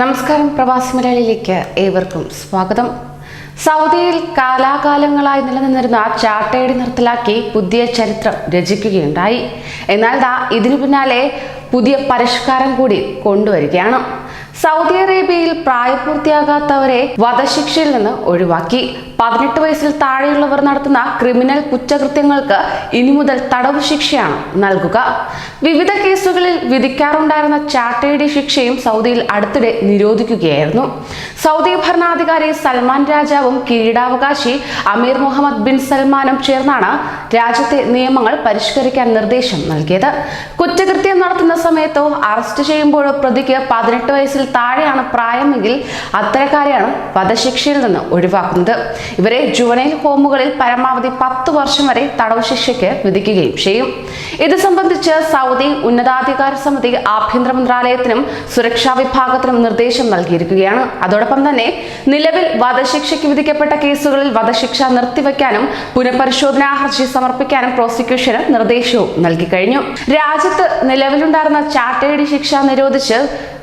നമസ്കാരം പ്രവാസി മലയാളിയിലേക്ക് ഏവർക്കും സ്വാഗതം. സൗദിയിൽ കാലാകാലങ്ങളായി നിലനിന്നിരുന്ന ചാട്ടയടി നിർത്തലാക്കി പുതിയ ചരിത്രം രചിക്കുകയുണ്ടായി. എന്നാൽ ദാ ഇതിനു പിന്നാലെ പുതിയ പരിഷ്കാരം കൂടി കൊണ്ടുവരികയാണ്. സൗദി അറേബ്യയിൽ പ്രായപൂർത്തിയാകാത്തവരെ വധശിക്ഷയിൽ നിന്ന് ഒഴിവാക്കി. പതിനെട്ട് വയസ്സിൽ താഴെയുള്ളവർ നടത്തുന്ന ക്രിമിനൽ കുറ്റകൃത്യങ്ങൾക്ക് ഇനി മുതൽ തടവ് ശിക്ഷയാണ് നൽകുക. വിവിധ കേസുകളിൽ വിധിക്കാറുണ്ടായിരുന്ന ചാട്ടയുടെ ശിക്ഷയും സൗദിയിൽ അടുത്തിടെ നിരോധിക്കുകയായിരുന്നു. സൗദി ഭരണാധികാരി സൽമാൻ രാജാവും കിരീടാവകാശി അമീർ മുഹമ്മദ് ബിൻ സൽമാനും ചേർന്നാണ് രാജ്യത്തെ നിയമങ്ങൾ പരിഷ്കരിക്കാൻ നിർദ്ദേശം നൽകിയത്. കുറ്റകൃത്യം നടത്തുന്ന സമയത്തോ അറസ്റ്റ് ചെയ്യുമ്പോഴോ പ്രതിക്ക് പതിനെട്ട് വയസ്സിൽ താഴെയാണ് പ്രായമെങ്കിൽ അത്തരക്കാരെയാണ് വധശിക്ഷയിൽ നിന്ന് ഒഴിവാക്കുന്നത്. ഇവരെ ജുവനൈൽ ഹോമുകളിൽ പരമാവധി പത്ത് വർഷം വരെ തടവ് ശിക്ഷയ്ക്ക് വിധിക്കുകയും ചെയ്യും. ഇത് സംബന്ധിച്ച് സൗദി ഉന്നതാധികാര സമിതി ആഭ്യന്തര മന്ത്രാലയത്തിനും സുരക്ഷാ വിഭാഗത്തിനും നിർദ്ദേശം നൽകിയിരിക്കുകയാണ്. അതോടൊപ്പം തന്നെ നിലവിൽ വധശിക്ഷയ്ക്ക് വിധിക്കപ്പെട്ട കേസുകളിൽ വധശിക്ഷ നിർത്തിവെക്കാനും പുനഃപരിശോധനാ ഹർജി സമർപ്പിക്കാനും പ്രോസിക്യൂഷന് നിർദ്ദേശവും നൽകി കഴിഞ്ഞു. രാജ്യത്ത് നിലവിലുണ്ടായിരുന്ന ചാട്ടയടി ശിക്ഷ നിരോധിച്ച്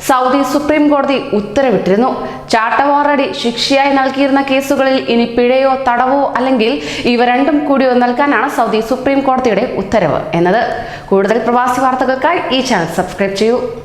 സൗദി സുപ്രീം കോടതി ഉത്തരവിട്ടിരുന്നു. ചാട്ടവാറടി ശിക്ഷയായി നൽകിയിരുന്ന കേസുകളിൽ ഇനി പിഴയോ തടവോ അല്ലെങ്കിൽ ഇവ രണ്ടും കൂടിയോ നൽകാനാണ് സൗദി സുപ്രീം കോടതിയുടെ ഉത്തരവ് എന്നത്. കൂടുതൽ പ്രവാസി വാർത്തകൾക്കായി ഈ ചാനൽ സബ്സ്ക്രൈബ് ചെയ്യൂ.